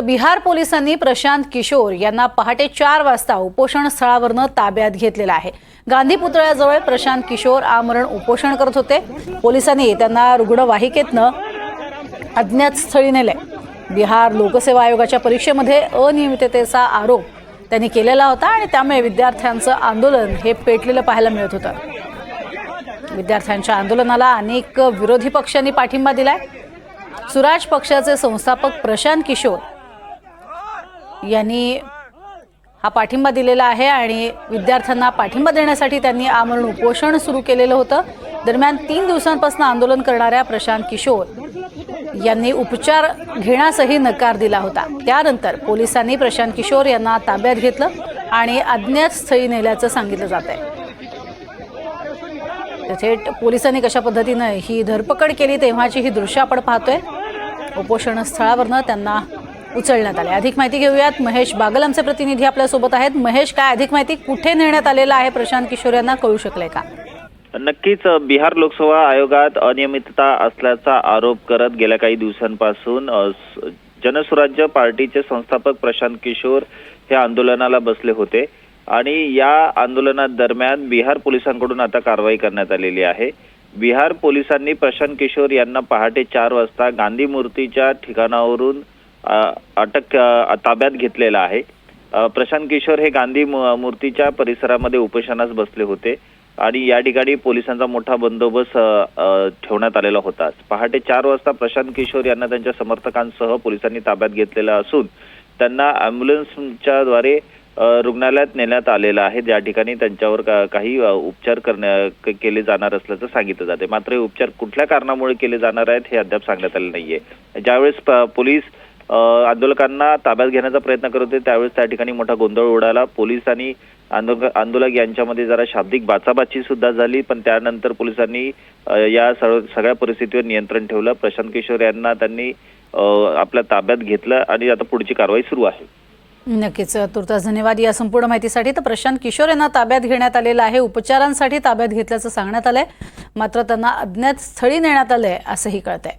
तर बिहार पोलिसांनी प्रशांत किशोर यांना पहाटे चार वाजता उपोषण स्थळावरनं ताब्यात घेतलेलं आहे. गांधी पुतळ्याजवळ प्रशांत किशोर आमरण उपोषण करत होते. पोलिसांनी त्यांना रुग्णवाहिकेतनं अज्ञात स्थळी नेले बिहार लोकसेवा आयोगाच्या परीक्षेमध्ये अनियमिततेचा आरोप त्यांनी केलेला होता आणि त्यामुळे विद्यार्थ्यांचं आंदोलन हे पेटलेलं पाहायला मिळत होतं. विद्यार्थ्यांच्या आंदोलनाला अनेक विरोधी पक्षांनी पाठिंबा दिलाय. सुराज पक्षाचे संस्थापक प्रशांत किशोर यांनी हा पाठिंबा दिलेला आहे आणि विद्यार्थ्यांना पाठिंबा देण्यासाठी त्यांनी आमरण उपोषण सुरू केलेलं होतं. दरम्यान तीन दिवसांपासून आंदोलन करणाऱ्या प्रशांत किशोर यांनी उपचार घेण्यासही नकार दिला होता. त्यानंतर पोलिसांनी प्रशांत किशोर यांना ताब्यात घेतलं आणि अज्ञात स्थळी नेल्याचं सांगितलं जात आहे. थेट पोलिसांनी कशा पद्धतीनं ही धरपकड केली तेव्हाची ही दृश्य आपण पाहतोय. उपोषण स्थळावरनं त्यांना उचलण्यात आले. अधिक माहिती घेऊयात. महेश बागल आमचे प्रतिनिधी आपल्यासोबत आहेत. महेश काय अधिक माहिती कुठे नेण्यात आलेलं आहे? प्रशांत किशोर यांना कळू शकले का? नक्कीच बिहार लोकसभा आयोगात अनियमितता असल्याचा आरोप करत गेल्या काही दिवसांपासून जनसुराज्य पार्टीचे संस्थापक प्रशांत किशोर हे आंदोलनाला बसले होते आणि या आंदोलनादरम्यान बिहार पोलिसांकडून आता कारवाई करण्यात आलेली आहे. बिहार पोलिसांनी प्रशांत किशोर यांना पहाटे चार वाजता गांधी मूर्तीच्या ठिकाणावरून अटक ताब्यात घेतलेला आहे. प्रशांत किशोर हे गांधी मूर्तीच्या परिसरामध्ये उपोषणास बसले होते आणि या ठिकाणी पोलिसांचा मोठा बंदोबस्त ठेवण्यात आलेला होता. पहाटे चार वाजता प्रशांत किशोर यांना त्यांच्या समर्थकांसह पोलिसांनी ताब्यात घेतलेला असून त्यांना अँब्युलन्सच्या द्वारे रुग्णालयात नेण्यात आलेलं आहे. ज्या ठिकाणी त्यांच्यावर काही उपचार करण्या केले जाणार असल्याचं सांगितलं जाते. मात्र हे उपचार कुठल्या कारणामुळे केले जाणार आहेत हे अद्याप सांगण्यात आले नाहीये. ज्यावेळेस पोलीस आंदोलकांना ताब्यात घेण्याचा प्रयत्न करत होते. त्यावेळेस त्या ठिकाणी मोठा गोंधळ उडाला. पोलीस आणि आंदोलक आंदोलक यांच्यामध्ये जरा शाब्दिक बाचाबाची सुद्धा झाली पण त्यानंतर पोलिसांनी या सर्व सगळ्या परिस्थितीवर नियंत्रण ठेवलं. प्रशांत किशोर यांना त्यांनी आपल्या ताब्यात घेतलं आणि आता पुढची कारवाई सुरू आहे. नक्कीच तुर्तास धन्यवाद या संपूर्ण माहितीसाठी. तर प्रशांत किशोर यांना ताब्यात घेण्यात आलेलं आहे. उपचारांसाठी ताब्यात घेतल्याचं सांगण्यात आलंय. मात्र त्यांना अज्ञात स्थळी नेण्यात आलंय असंही कळतंय.